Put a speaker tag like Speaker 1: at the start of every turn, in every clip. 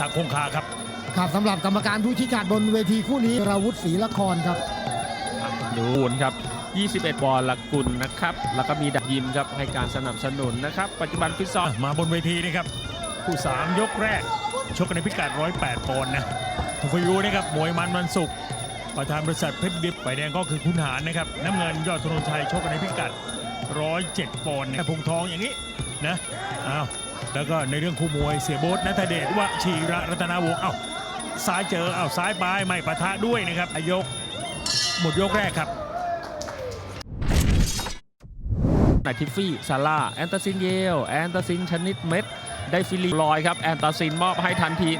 Speaker 1: ศักดิ์คงคาครับ
Speaker 2: ครับสำหรับกรรมการผู้ชี้ขาดบนเวทีคู่นี้ราวุธศรีละครครับ
Speaker 3: ดูนครับ 21 บอลละกุลนะครับ แล้วก็มีดักยิมครับให้การสนับสนุนนะครับ ปัจจุบันฟิตซอล
Speaker 1: มาบนเวทีนะครับคู่สามยกแรก ชกกันในพิกัด 108 ปอนด์นะทุกยูนะครับมวยมันวันศุกร์ประธานบริษัทเพชรดิบไฟแดงก็คือคุณหารนะครับน้ำเงินยอดธนนชัยชกกันในพิกัด 107 ปอนด์นะพงทองอย่างนี้นะอ้าว แล้วก็ในเรื่องคู่มวยเสียโบ๊ทนัทเดชวชีระรัตนาวงศ์เอ้าซ้ายเจอเอ้าซ้ายปลายไม่ปะทะด้วยนะครับยกหมดยกแรกครับ
Speaker 3: นายทิฟฟี่ซาร่าแอนตาซินเยล แอนตาซินชนิดเม็ด ได้ฟิลิปลอยครับ แอนตาซินมอบให้ทันที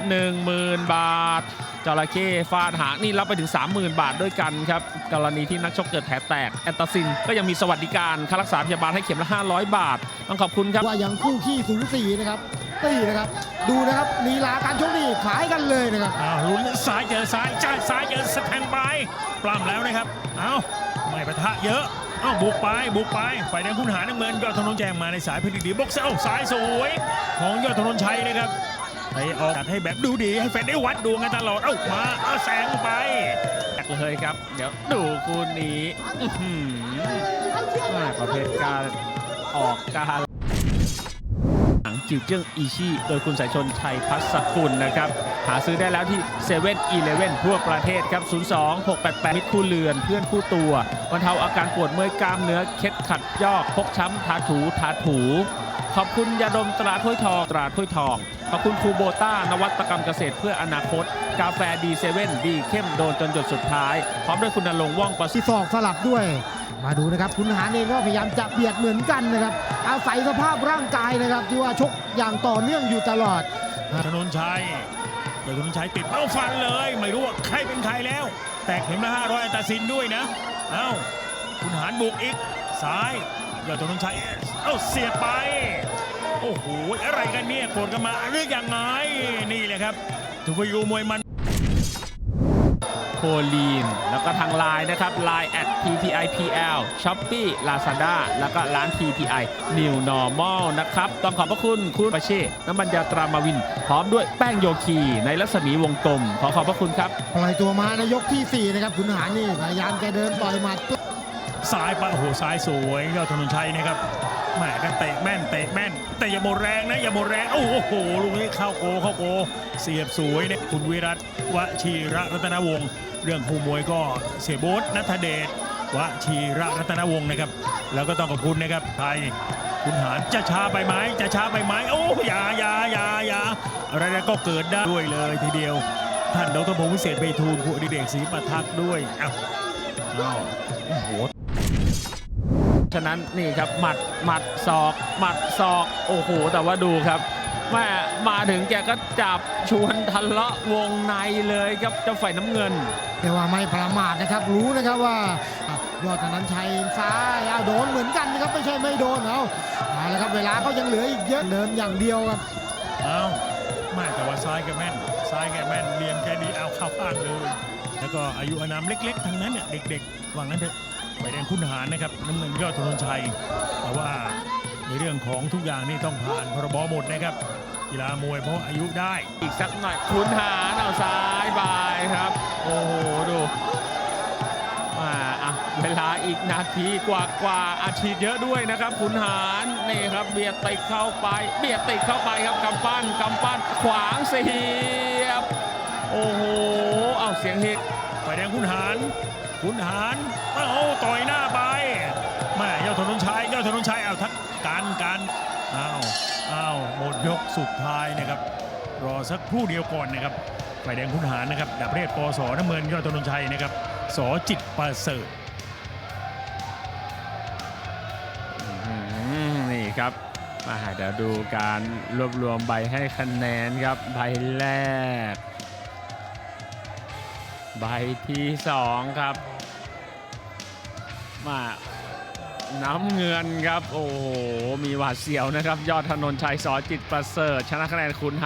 Speaker 3: 10,000 บาทจระเข้ฟาดหางนี่รับไปถึง 30,000 บาทด้วยกันครับ กรณีที่นักชกเกิดแผลแตก แอนตาซินก็ยังมีสวัสดิการค่ารักษาพยาบาลให้เข็มละ 500 บาท ต้องขอบคุณครับ
Speaker 2: ว่าอย่างคู่ขี้สูสีนะครับตีนะครับ ดูนะครับลีลาการชกนี่ขายกันเลยนะครับ
Speaker 1: อ้าวลุ้นซ้ายเจอซ้ายจ้าซ้ายเจอสแทงไปปล้ำแล้วนะครับ เอ้าไม่ปะทะเยอะเอ้าบุกไปบุกไปฝ่ายแดงคุณหาน้ำเงินยอดธนนแจงมาในสายเพชรดีบ็อกเซอร์เอ้าซ้ายสวยของยอดธนนชัยนะครับไปออกจัดให้แบบดูดีให้แฟนได้วัดดวงกันตลอดเอ้ามาเอาแสงไป
Speaker 3: แตกเลยครับเดี๋ยวดูคู่นี้อื้อหือม่ประเภทการออกการ หนังจิวเจิ้งอีชี่โดยคุณสายชนชัยพัสกุลนะครับ หาซื้อได้แล้วที่7 e เ e ่ e อทั่วประเทศครับ 02 688 มิตรคู่เรือนเพื่อนคู่ตัวบรรเทาอาการปวดเมื่อยกล้ามเนื้อเคล็ดขัดยอกพกช้ำทาถูทาถู ขอบคุณยาดมตราถ้วยทองตราถ้วยทอง ขอบคุณคูโบต้านวัตกรรมเกษตรเพื่ออนาคต กาแฟดีเซเว่นดีเข้มโดนจนหยดสุดท้ายพร้อมด้วยคุณนรงค์ว่องประสิทธิ์
Speaker 2: ที่ศอกสลับด้วย มาดูนะครับคุณหารเองก็พยายามจะเบียดเหมือนกันนะครับ อาศัยสภาพร่างกายนะครับ ที่ว่าชกอย่างต่อเนื่องอยู่ตลอด
Speaker 1: ธนนชัยยอดธนนชัยติดเป้าฟันเลย ไม่รู้ว่าใครเป็นใครแล้ว แตกเข็มละ500อันตราซินด้วยนะ เอ้าคุณหารบุกอีกซ้ายยอดธนนชัยเอ้าเสียไป โอ้โหอะไรกันเนี่ยโกรธกันมาหรือยังไงนี่แหละครับทุกยูมวยมัน
Speaker 3: ลีน แล้วก็ทางไลน์นะครับ Line at ppipl Shopee Lazada แล้วก็ร้าน PPI New Normal นะครับ ต้องขอบพระคุณคุณประเช่น้ำมันยาตรามาวิน พร้อมด้วยแป้งโยคีในรัศมีวงกลม ขอขอบพระคุณครับ
Speaker 2: ปล่อยตัวมาในยกที่ 4 นะครับคุณหารนี่พยายามจะเดินต่อยหมัด
Speaker 1: ซ้ายปะโอ้โหซ้ายสวยยอดธนนชัยนะครับแหมกันเตะแม่นเตะแม่น แต่อย่าหมดแรงนะอย่าหมดแรงโอ้โหลูกนี้เข้าโกเข้าโก เสียบสวยเนี่ยคุณวิรัตวชีระรัตนวงศ์ เรื่องคู่มวยก็เสียโบ๊ทนัทเดชวชีระรัตนวงศ์นะครับ แล้วก็ต้องขอบคุณนะครับไทยคุณหารจะช้าไปไหมจะช้าไปไหมโอ้ยาอย่าอย่าอย่าอะไรก็เกิดได้ด้วยเลยทีเดียว ท่านดรพงศ์วิเศษไปทูลผู้อดิเดกศรีประทักด้วยอ้าวอ้าวโอ้โห
Speaker 3: ฉะนั้นนี่ครับหมัดหมัดศอก หมัดศอก โอ้โห แต่ว่าดูครับ แม่มาถึงแกก็จับชวนทะเลาะวงในเลยครับเจ้าฝ่ายน้ำเงิน
Speaker 2: แต่ว่าไม่ประมาทนะครับ รู้นะครับว่ายอดธนันชัยซ้ายเอาโดนเหมือนกันนะครับไม่ใช่ไม่โดนเอาเอาละครับเวลาก็ยังเหลืออีกเยอะเดินอย่างเดียวครับ
Speaker 1: เอาไม่แต่ว่าซ้ายแกแม่นซ้ายแกแม่นเรียมแกดีเอาเข้าข้างเลย แล้วก็อายุอานามเล็ก ๆ ทั้งนั้นเนี่ยเด็กๆว่างั้นเถอะไปแดงคุณหารนะครับน้ำเงินยอดธนนชัยแต่ว่า ในเรื่องของทุกอย่างนี่ต้องผ่านพรบหมดนะครับกีฬามวยเพราะอายุได้
Speaker 3: อีกสักหน่อยคุณหารเอาซ้ายบายครับ โอ้โหดูมาอะเวลาอีกนาทีกว่ากว่าอาชีพเยอะด้วยนะครับขุนหารนี่ครับเบียดติดเข้าไป เบียดติดเข้าไปครับกำปั้นกำปั้นขวางเสียบ โอ้โหเอาเสียงฮิต
Speaker 1: ไฟแดงคุณหารคุณหารโอ้โหต่อยหน้าไปแม่ยอดธนนชัย ยอดธนนชัยเอาทักการการอ้าวอ้าวหมดยกสุดท้ายนะครับ รอสักครู่เดียวก่อนนะครับไฟแดงคุณหารนะครับดับเรศปสน้ำเงินยอดธนนชัยนะครับสอจิตประเสริฐ
Speaker 3: นี่ครับมาเดี๋ยวดูการรวบรวมใบให้คะแนนครับใบแรก ใบที่สองครับมา น้ำเงินครับ โอ้โห มีหวาดเสียวนะครับ ยอดถนนชัยสอจิตประเสริฐ ชนะคะแนนคุณ